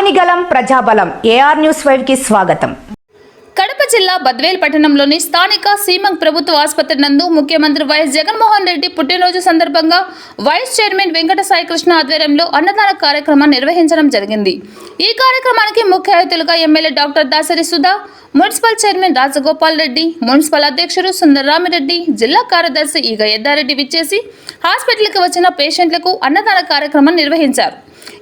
ఆపనిగలం ప్రజాబలం. AR news ఫైవ్కి స్వాగతం. కడప జిల్లా బద్వేల్ పట్టణంలోని స్థానిక సీమంగ్ ప్రభుత్వ ఆసుపత్రి నందు ముఖ్యమంత్రి వైఎస్ జగన్మోహన్ రెడ్డి పుట్టినరోజు సందర్భంగా వైస్ చైర్మన్ వెంకట సాయికృష్ణ ఆధ్వర్యంలో అన్నదాన కార్యక్రమం నిర్వహించడం జరిగింది. ఈ కార్యక్రమానికి ముఖ్య అతిథులుగా MLA doctor Dasari Sudha municipal chairman Rajagopal Reddy municipal అధ్యక్షుడు సుందరరామిరెడ్డి జిల్లా కార్యదర్శి ఈగ యద్దారెడ్డి విచ్చేసి హాస్పిటల్కి వచ్చిన పేషెంట్లకు అన్నదాన కార్యక్రమం నిర్వహించారు.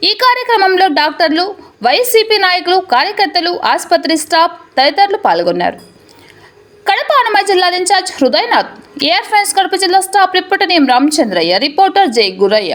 ఈ కార్యక్రమంలో డాక్టర్లు వైసీపీ నాయకులు కార్యకర్తలు ఆసుపత్రి స్టాఫ్ తదితరులు పాల్గొన్నారు. కడప అనమయ జిల్లా incharge Hrudayanath AR friends Kadapa జిల్లా staff reporter M Ramachandraiah reporter Jai Guraiah.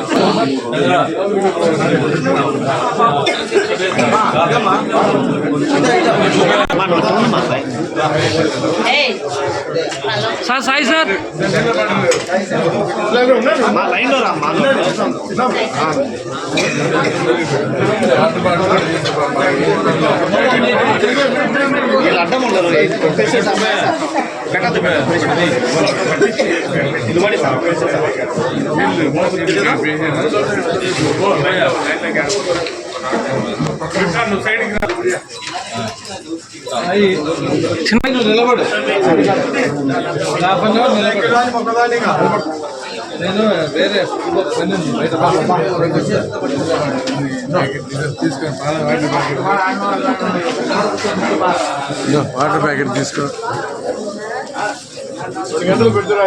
Sir Sai sir మా లైన్లో రా మా వీళ్ళు అడ్డం ఉండరు చిన్న మరి నిలబడు హాఫ్ నిలబడు నేను వేరే పని ఉంది బయట వాటర్ ప్యాకెట్ తీసుకో గంటలు పెడుతున్నా